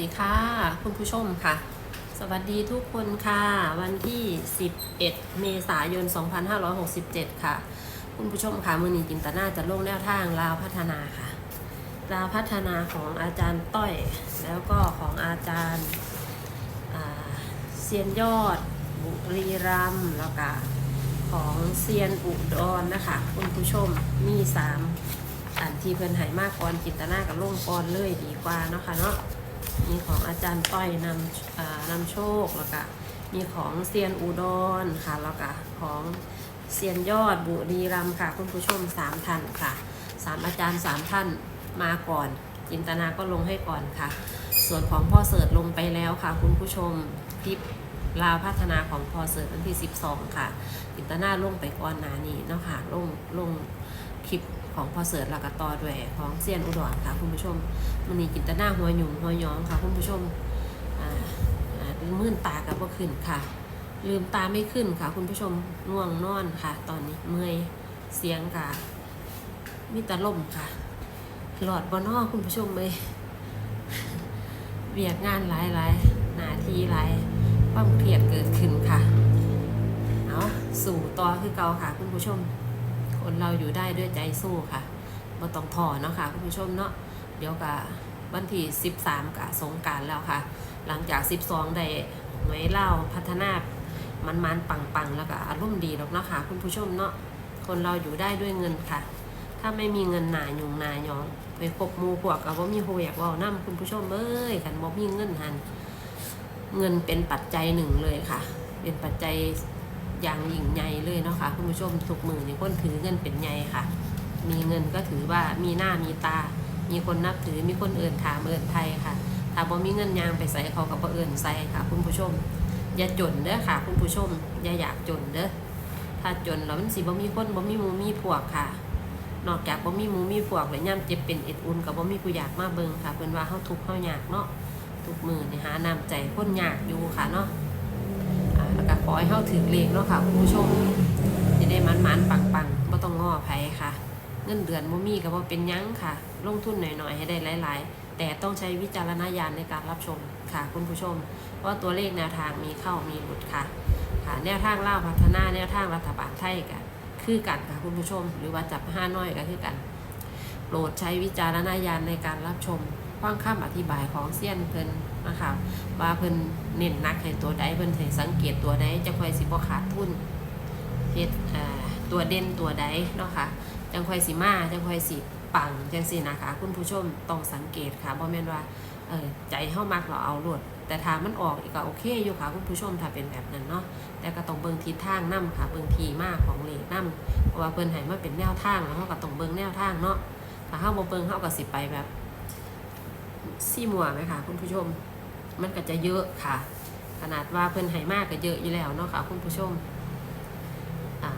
ดีค่ะ คุณผู้ชมค่ะ สวัสดีทุกคนค่ะ วันที่ 11 เมษายน 2567 ค่ะ คุณผู้ชมค่ะมือนีจินตนาจะลงแนวทางลาวพัฒนาค่ะ ลาวพัฒนาของอาจารย์ต้อย แล้วก็ของอาจารย์เซียนยอด บุรีรัมแล้วก็ของเซียนอุดรนะคะ คุณผู้ชมมีสามอันที่เพิ่นหายมากก่อนจินตนากับลงก่อนเลยดีกว่าเนาะค่ะเนาะ มีของอาจารย์ต้อยนำนำโชคแล้วก็มีของเซียนอุดรค่ะแล้วก็ของเซียนยอดบุรีรัมย์ค่ะ คุณผู้ชมสามท่านค่ะสามอาจารย์สามท่านมาก่อน จินตนาก็ลงให้ก่อนค่ะ ส่วนของพ่อเสิร์ตลงไปแล้วค่ะ คุณผู้ชมคลิปลาวพัฒนาของพ่อเสิร์ตวันที่ 12 ค่ะจินตนาลงไปก่อนหนานี้เนาะค่ะลงลงคลิป ของพอเสิร์ตล้วก็ต่อด้วยของเซียนอุดรค่ะคุณผู้ชมมันนี่จินตนาหัวหยุ่งหัวย้องค่ะคุณผู้ชมอ่ามื่นตากับว่าขึ้นค่ะ ลืมตาไม่ขึ้นค่ะ คุณผู้ชมง่วงนอนค่ะ ตอนนี้เมื่อยเสียงค่ะมีตะล่มค่ะ หลอดบอนอคุณผู้ชมเลยเบียกงานหลายหลายๆหนาทีหลายความเครียดเกิดขึ้นค่ะ เอาสู่ต่อคือเก่าค่ะ คุณผู้ชม คนเราอยู่ได้ด้วยใจสู้ค่ะบ่ต้องทอเนาะค่ะคุณผู้ชมเนาะเดี๋ยวกับวันที่ 13กับสงการแล้วค่ะ หลังจาก 12 ได้ไว้เล่าพัฒนามันมันปังปังๆแล้วก็อารมณ์ดีหรอกเนาะค่ะคุณผู้ชมเนาะคนเราอยู่ได้ด้วยเงินค่ะ ถ้าไม่มีเงินหนายุงหนายองไปคบมูพวกกับว่ามีโฮอยากว่านํคุณผู้ชมเอ้ยกันบ่มีเงินหันเงินเป็นปัจจัยหนึ่งเลยค่ะ เป็นปัจจัย อย่างยิ่งใหญ่เลยเนาะค่ะคุณผู้ชมทุกมือนี่คนถือเงินเป็นใหญ่ค่ะ มีเงินก็ถือว่ามีหน้ามีตา มีคนนับถือมีคนเอื่นถามเอื่นไทยค่ะถ้าบ่มีเงินยางไปใส่เขากับบ่เอื่นใส่ค่ะ คุณผู้ชม อย่าจนเด้อค่ะ คุณผู้ชม อย่าอยากจนเด้อถ้าจนแล้วมันสิบ่มีคนบ่มีมูมีพวกค่ะ นอกจากบ่มีมูมีพวกแล้วย่ำเจ็บเป็นเอ็ดอุ่นกับบ่มีผู้อยากมาเบิ่งค่ะเพิ่นว่าเฮาทุกข์เฮาอยากเนาะทุกมือนี่หาน้ำใจคนอยากอยู่ค่ะเนาะ ขอให้เฮาถึงเลขเนาะค่ะคุณผู้ชมจะได้มันๆปังๆบ่ต้องง้อไผค่ะ เงินเดือนบ่มีก็บ่เป็นยังค่ะ ลงทุนหน่อยๆให้ได้หลายๆ แต่ต้องใช้วิจารณญาณในการรับชมค่ะ คุณผู้ชมว่าตัวเลขแนวทางมีเข้ามีหลุดค่ะ ค่ะ แนวทางล่าพัฒนาแนวทางรัฐบาลไทยกันคือกันค่ะคุณผู้ชม หรือว่าจับห้าน้อยก็คือกัน โปรดใช้วิจารณญาณในการรับชม ฟังคำอธิบายของเซียนเพิ่นนะคะว่าเพิ่นเน้นหนักให้ตัวใดเพิ่นให้สังเกตตัวใดจะค่อยสิบ่ขาดทุนเฮ็ดตัวเด่นตัวใดเนาะค่ะจังค่อยสิมาจังค่อยสิปังจังสินะคะ คุณผู้ชมต้องสังเกตค่ะบ่แม่นว่าเออใจเฮามักเราเอาโลดแต่ถ้ามันออกอีกก็โอเคอยู่ค่ะคุณผู้ชมถ้าเป็นแบบนั้นเนาะแต่ก็ต้องเบิ่งทิศทางนํค่ะเบิ่งทีมากของเลขนํเพราะว่าเพิ่นให้มาเป็นแนวทางแล้วเฮาก็ต้องเบิ่งแนวทางเนาะถ้าเฮาบ่เบิ่งเฮาก็สิไปแบบ ซี่มัวไหมคะคุณผู้ชม มันก็จะเยอะค่ะ ขนาดว่าเพิ่นให้มากก็เยอะอยู่แล้วเนาะค่ะคุณผู้ชมอ่า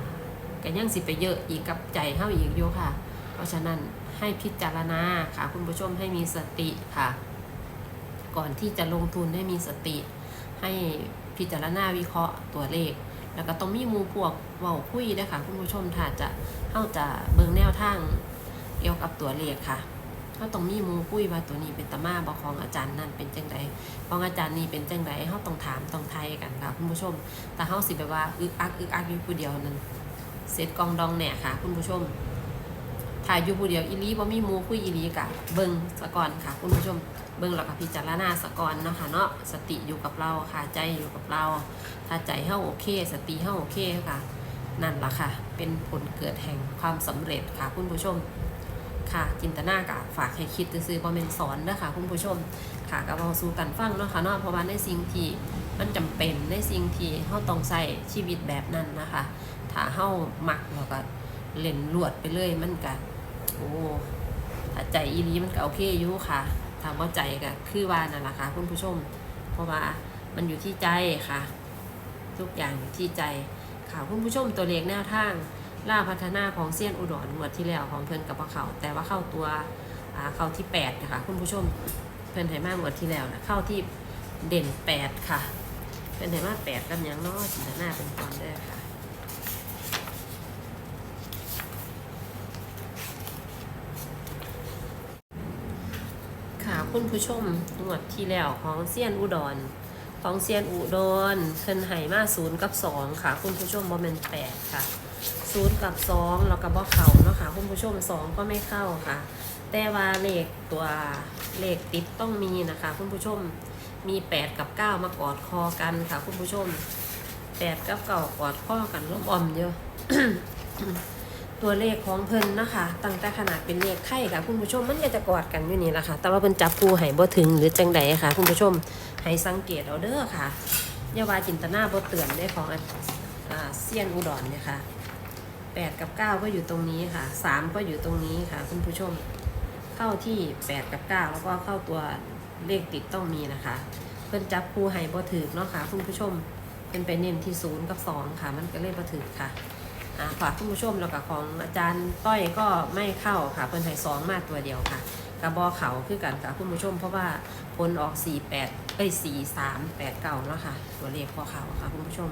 ก็ยังสิไปเยอะอีกกับใจเฮาอีกอยู่ค่ะ เพราะฉะนั้นให้พิจารณาค่ะ คุณผู้ชมให้มีสติค่ะ ก่อนที่จะลงทุนให้มีสติ ให้พิจารณาวิเคราะห์ตัวเลข แล้วก็ต้องมีมูพวกเว้าคุยนะคะคุณผู้ชมถ้าจะเฮาจะเบิ่งแนวทางเกี่ยวกับตัวเลขค่ะ เฮาต้องมีมูคุยว่าตัวนี้เป็นตะมาบ่ของอาจารย์นั่นเป็นจังไดของอาจารย์นี้เป็นจังไดเฮาต้องถามต้องไทยกันค่ะคุณผู้ชม แต่เฮาสิแบบว่าอึกอักอึกอักอยู่ผู้เดียวนั้นเสร็จกองดองแหน่ค่ะ คุณผู้ชมถ่ายอยู่ผู้เดียวอีลีบ่มีมูคุยอีลีกะเบิงสะกอนค่ะ คุณผู้ชมเบิ่งแล้วก็พิจารณาสะกอนเนาะค่ะเนาะสติอยู่กับเราค่ะใจอยู่กับเรา ถ้าใจเฮาโอเค สติเฮาโอเคค่ะ นั่นละค่ะ เป็นผลเกิดแห่งความสำเร็จค่ะคุณผู้ชม ค่ะ จินตนากะฝากให้คิดซื่อๆบ่แม่นสอนเด้อค่ะ คุณผู้ชมค่ะก็เว้าสู่กันฟังเนาะค่ะเนาะเพราะว่าในสิ่งที่มันจำเป็นในสิ่งที่เฮาต้องใช้ชีวิตแบบนั้นนะคะ ถ้าเฮามักแล้วก็เล่นลวดไปเลยมันก็โอ้ถ้าใจอีหลีมันก็โอเคอยู่ค่ะถามว่าใจก็คือว่านั่นแหละค่ะคุณผู้ชม เพราะว่ามันอยู่ที่ใจค่ะ ทุกอย่างอยู่ที่ใจค่ะคุณผู้ชมตัวเลขแนวทาง ล่าพัฒนาของเซียนอุดรงวดที่แล้วของเพิ่อนกับเขาแต่ว่าเข้าตัวเข้าที่แปดนะคะคุณผู้ชมเพิ่อนให้มากงวดที่แล้วนะเข้าที่เด่นแปดค่ะเพิ่นให้มาแปดกับยังเนาะจินตนาเป็นก่อนเด้ค่ะค่ะคุณผู้ชมงวดที่แล้วของเซียนอุดรของเซียนอุดรเพิ่นให้มาศูนย์กับสองค่ะ คุณผู้ชมบ่แม่นแปดค่ะ ศูนย์กับสองแล้วก็บ่เข้าเนาะค่ะคุณผู้ชมสองก็ไม่เข้าค่ะ แต่ว่าเลขตัวเลขติดต้องมีนะคะ คุณผู้ชมมีแปดกับเก้ามากอดคอกันค่ะ คุณผู้ชมแปดกับเก้ากอดข้อกันล้มออมเยอะตัวเลขของเพิ่นนะคะตั้งแต่ขนาดเป็นเลขไข่ค่ะคุณผู้ชมมันก็จะกอดกันอยู่นี่แหละค่ะ แต่ว่าเพิ่นจับคู่ให้บ่ถึงหรือจังใดค่ะ คุณผู้ชมให้สังเกตเอาเด้อค่ะยาว่าจินตนาบ่เตือนได้ของอ่าเซียนอุดรเนี่ยค่ะ แปดกับเก้าก็อยู่ตรงนี้ค่ะสามก็อยู่ตรงนี้ค่ะคุณผู้ชม เข้าที่แปดกับเก้าแล้วก็เข้าตัวเลขติดต้องมีนะคะ เพิ่อนจับคู่ให้บ่ถึกเนาะค่ะคุณผู้ชมเป็นไปเน้นที่ศูนย์กับสองค่ะ มันก็เลยบ่ถึกค่ะอ่าฝากคุณผู้ชมแล้วก็ของอาจารย์ต้อยก็ไม่เข้าค่ะ เพิ่นให้สองมาตัวเดียวค่ะกระบอเขาคือกันกับคุณผู้ชม เพราะว่าผลออก 48 เอ้ย43 89เนาะค่ะ ตัวเลขพอเขาค่ะคุณผู้ชม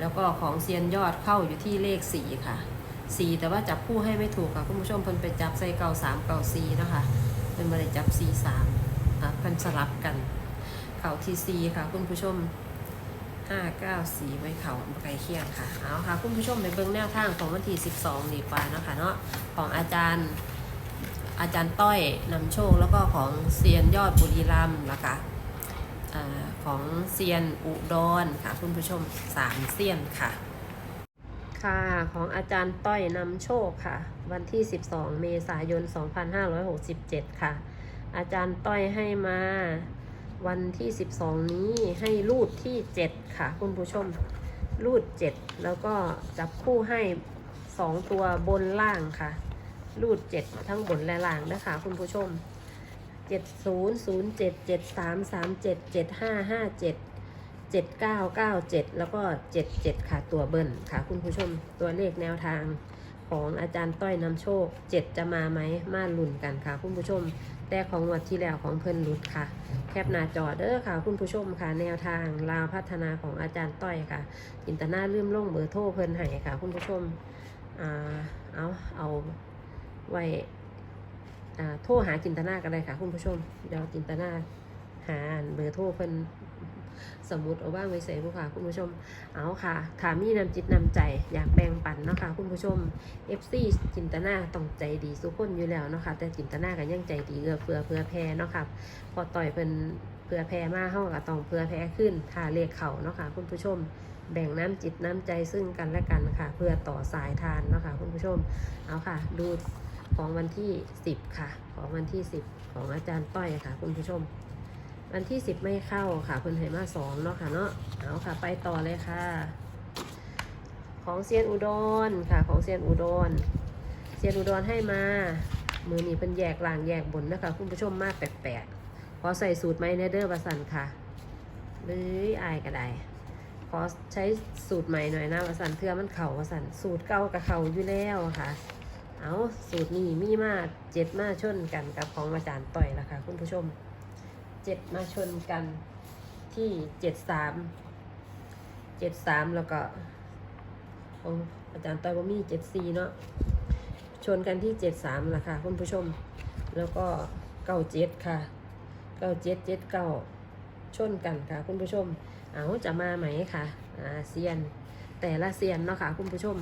แล้วก็ของเซียนยอดเข้าอยู่ที่เลข4ค่ะ4แต่ว่าจับคู่ให้ไม่ถูกค่ะคุณผู้ชมเพิ่นไปจับใส่เก่า3เก่า4นะคะเพิ่นมาได้จับ4 3อะเพิ่นสลับกัน เข่าที่4ค่ะคุณผู้ชมห้าเก้าสี่ไว้เข่าไกลเคียงค่ะเอาค่ะคุณผู้ชมในเบื้องแนวทางของวันที่สิบสองนี่ไปนะคะเนาะของอาจารย์อาจารย์ต้อยนำโชคแล้วก็ของเซียนยอดบุรีรัมย์นะคะ อของเซียนอุดรค่ะคุณผู้ชมสามเซียนค่ะ ค่ะของอาจารย์ต้อยนำโชคค่ะ วันที่ 12 เมษายน 2567 ค่ะ อาจารย์ต้อยให้มาวันที่ 12 นี้ให้รูดที่ 7 ค่ะ คุณผู้ชมรูด 7 แล้วก็จับคู่ให้ 2 ตัวบนล่างค่ะ รูด 7 ทั้งบนและล่างนะคะคุณผู้ชม 70 07 73 37 75 57 7997แล้วก็77ค่ะตัวเบิ้ลค่ะคุณผู้ชมตัวเลขแนวทางของอาจารย์ต้อยนำโชค7จะมาไหมมาลุ้นกันค่ะคุณผู้ชม แต่ของวัดที่แล้วของเพิ่นหลุดค่ะ แคปหน้าจอเด้อค่ะคุณผู้ชมค่ะแนวทางลาวพัฒนาของอาจารย์ต้อยค่ะจินตนาลืมล่งเบอร์โทรเพิ่นให้ค่ะคุณผู้ชมอ่าเอาเอาไว้ โทรหาจินตนากันเลยค่ะ คุณผู้ชม เดี๋ยวจินตนาหาเบอร์โทรเพิ่นสมมุติเอาบ้างไว้ใส่ผู้ค่ะ คุณผู้ชม เอาค่ะถามีนำจิตนำใจอยากแบ่งปันเนาะค่ะคุณผู้ชม FC จินตนาต้องใจดีสุกคนอยู่แล้วเนาะค่ะแต่จินตนาก็ยังใจดีเอื้อเฟือเพื่อแพ่เนาะค่ะพอต่อยเป็นเพื่อแพ้มากเฮาก็ต้องเพื่อแพ้ขึ้นทาเลขเข่าเนาะค่ะคุณผู้ชม แบ่งน้ำจิตน้ำใจซึ่งกันและกันค่ะ เพื่อต่อสายทานเนาะค่ะคุณผู้ชม เอาค่ะ ดู ของวันที่10ค่ะ ของวันที่10ของอาจารย์ต้อยค่ะ คุณผู้ชม วันที่10ไม่เข้าค่ะเพิ่นให้มาสองเนาะค่ะเนาะเอาค่ะ ไปต่อเลยค่ะ ของเซียนอุดรค่ะ ของเซียนอุดรเซียนอุดรให้มา มือนี้เพิ่นแยกล่างแยกบนนะคะ คุณผู้ชมมากแปลกๆขอใส่สูตรไม้เนเดอร์ประสันค่ะหรืออายก็ได้ขอใช้สูตรใหม่หน่อยนะประสันเพื่อมันเข่าประสันสูตรเก่ากับเข่าอยู่แล้วอะค่ะ เอาสูตรนี้มีมาเจ็ดมาชนกันกับของอาจารย์ต่อยละค่ะคุณผู้ชมเจ็ดมาชนกันที่เจ็ดสามเจ็ดสามแล้วก็ของอาจารย์ต่อยว่ามีเจ็ดสี่เนาะชนกันที่เจ็ดสามละค่ะคุณผู้ชม แล้วก็เก้าเจ็ดค่ะเก้าเจ็ดเจ็ดเก้าชนกันค่ะคุณผู้ชม เอาจะมาไหมค่ะอ่าเซียนแต่ละเซียนเนาะค่ะคุณผู้ชม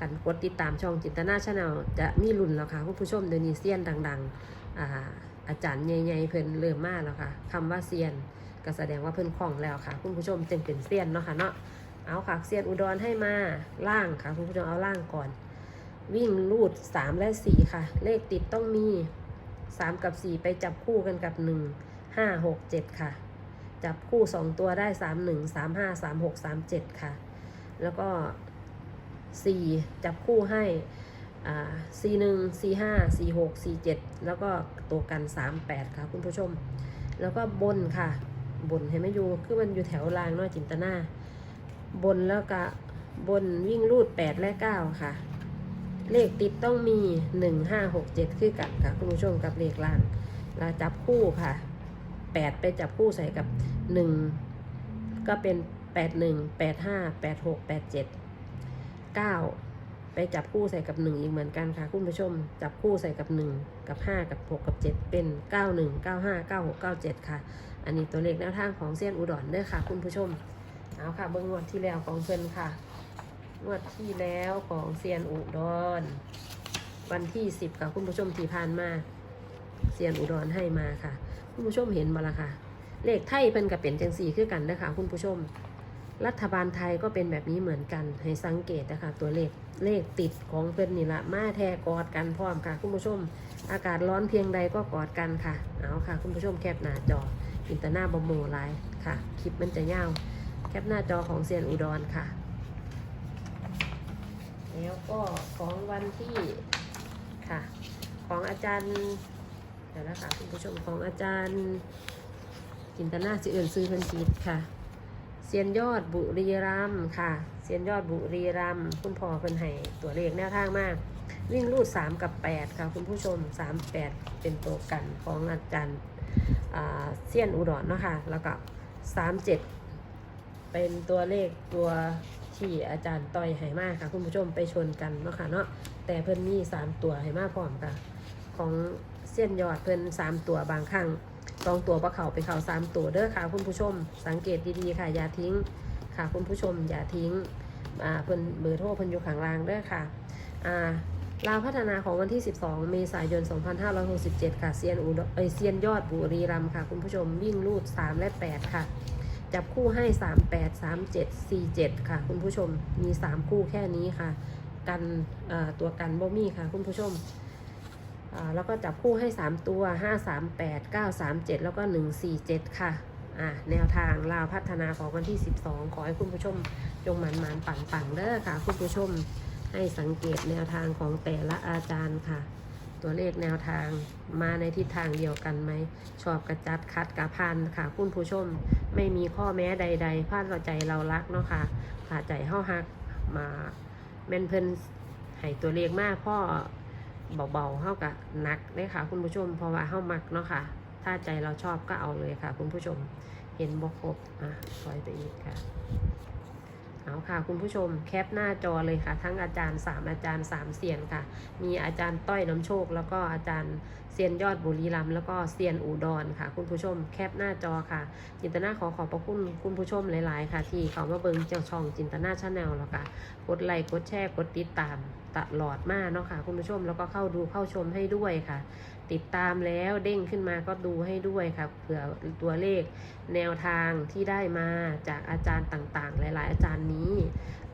กันกดติดตามช่องจินตนาชาแนลจะมีรุ่นแล้วค่ะคุณผู้ชมเดนี้เซียนดังๆอาอาจารย์ใหญ่ๆเพิ่นเริ่มมาแล้วค่ะคำว่าเซียนก็แสดงว่าเพิ่นคล่องแล้วค่ะ คุณผู้ชมจึงเป็นเซียนเนาะค่ะเนาะเอาค่ะเซียนอุดรให้มาล่างค่ะคุณผู้ชมเอาล่างก่อน วิ่งรูด3และ4ค่ะ เลขติดต้องมี3กับ4ไปจับคู่กันกับ1 5 6 7ค่ะ จับคู่2ตัวได้3 1 3 5 3 6 3 7ค่ะ แล้วก็ 4 จับคู่ให้อ่า4 1 4 5 4 6 4 7แล้วก็ตัวกัน3 8ค่ะคุณผู้ชม แล้วก็บนค่ะ บนเห็นไหมอยู่คือมันอยู่แถวรางเน้อยจินตนา บนแล้วก็บนวิ่งรูด8และ9ค่ะ เลขติดต้องมีหนึ่งห้าหกเจ็ดคือกันค่ะคุณผู้ชมกับเลขล่างเราจับคู่ค่ะแปดไปจับคู่ใส่กับหนึ่งก็เป็นแปดหนึ่งแปดห้าแปดหกแปดเจ็ด เก้าไปจับคู่ใส่กับหนึ่งอีกเหมือนกันค่ะคุณผู้ชม จับคู่ใส่กับหนึ่งกับห้ากับหกกับเจ็ดเป็นเก้าหนึ่งเก้าห้าเก้าหกเก้าเจ็ดค่ะ อันนี้ตัวเลขแนวทางของเซียนอุดรเด้อค่ะ คุณผู้ชมเอาค่ะเบิ้งงวดที่แล้วของเพิ่อนค่ะงวดที่แล้วของเซียนอุดร วันที่สิบค่ะคุณผู้ชมที่ผ่านมาเซียนอุดรให้มาค่ะ คุณผู้ชมเห็นมาละค่ะ เลขไทยเพิ่นกับเป็นจังสี่คือกันนะคะคุณผู้ชม รัฐบาลไทยก็เป็นแบบนี้เหมือนกันให้สังเกตนะคะตัวเลขเลขติดของเพิ่นนี่ละมาแทกอดกันพร้อมค่ะ คุณผู้ชม อากาศร้อนเพียงใดก็กอดกันค่ะ เอาค่ะ คุณผู้ชมแคปหน้าจอ อินเตอร์หน้าบอมโมไลน์ค่ะ คลิปมันจะยาวแคปหน้าจอของเซียนอุดรค่ะ แล้วก็ของวันที่ค่ะ ของอาจารย์เดี๋ยวนะคะคุณผู้ชมของอาจารย์จินตนาสิเอื่นซื้อเพิ่นคิดค่ะ เซียนยอดบุรีรัมค่ะ เซียนยอดบุรีรัมคุณพ่อเพิ่นให้ตัวเลขแนวทางมาก วิ่งรูด 3 กับ 8 ค่ะ คุณผู้ชม 3 8 เป็นตัวกันของอาจารย์เซียนอุดรเนาะค่ะ แล้วก็ 3 7 เป็นตัวเลขตัวที่อาจารย์ต่อยให้มากค่ะ คุณผู้ชมไปชนกันเนาะค่ะเนาะแต่เพิ่นมี 3 ตัวให้มากพร้อมค่ะ ของเส้นยอดเพิ่น3 ตัวบางครั้ง สองตัวปลาเขาไปเขา3ตัวเด้อค่ะคุณผู้ชม สังเกตดีๆค่ะ อย่าทิ้งค่ะคุณผู้ชม อย่าทิ้งอ่าเพิ่นเบอร์โทรเพิ่นอยู่ข้างล่างเด้อค่ะอ่าลาวพัฒนาของวันที่ 12 เมษายน 2567 ค่ะเซียนอุดเอเซียนยอดบุรีรัมค่ะ คุณผู้ชมวิ่งลูด 3 และ 8 ค่ะ จับคู่ให้ 38 37 47 ค่ะ คุณผู้ชมมี 3 คู่แค่นี้ค่ะ กันอ่อตัวกันบ่มีค่ะ คุณผู้ชม แล้วก็จับคู่ให้ 3 ตัว 538 937 แล้วก็ 147 ค่ะอ่าแนวทางลาวพัฒนาของวันที่ 12 ขอให้คุณผู้ชมจงหมันหมันปังปังเด้อค่ะ คุณผู้ชมให้สังเกตแนวทางของแต่ละอาจารย์ค่ะ ตัวเลขแนวทางมาในทิศทางเดียวกันไหม ชอบกระจัดคัดกระพันค่ะ คุณผู้ชมไม่มีข้อแม้ใด ๆพลาดเราใจเรารักเนาะค่ะผ่าใจเฮาฮักมาแม่นเพิ่นให้ตัวเลขมากพ่อ เบาๆเฮากับนักเลยค่ะ คุณผู้ชม เพราะว่าเฮามักเนาะค่ะ ถ้าใจเราชอบก็เอาเลยค่ะ คุณผู้ชม เห็นบ่ครบอะถอยไปอีกค่ะ เอาค่ะ คุณผู้ชมแคปหน้าจอเลยค่ะ ทั้งอาจารย์ 3 อาจารย์ 3เซียนค่ะ มีอาจารย์ต้อยน้ำโชค แล้วก็อาจารย์เซียนยอดบุรีรัมแล้วก็เซียนอุดรค่ะ คุณผู้ชมแคปหน้าจอค่ะ จินตนาขอขอบพระคุณคุณผู้ชมหลาย ๆ ค่ะ ที่เขามาเบิงเจ้าช่องจินตนาชาแนลแล้วค่ะกดไลค์กดแชร์กดติดตาม ตลอดมากเนาะค่ะคุณผู้ชมแล้วก็เข้าดูเข้าชมให้ด้วยค่ะ ติดตามแล้วเด้งขึ้นมาก็ดูให้ด้วยค่ะเผื่อตัวเลขแนวทางที่ได้มาจากอาจารย์ต่างๆ หลายๆ อาจารย์นี้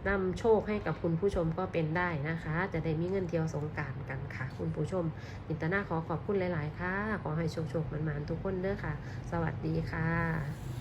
นำโชคให้กับคุณผู้ชมก็เป็นได้นะคะ จะได้มีเงินเที่ยวสงการกันค่ะ คุณผู้ชมจินตนาขอขอบคุณหลาย ๆ ค่ะ ขอให้โชคๆมันๆทุกคนเด้อค่ะ สวัสดีค่ะ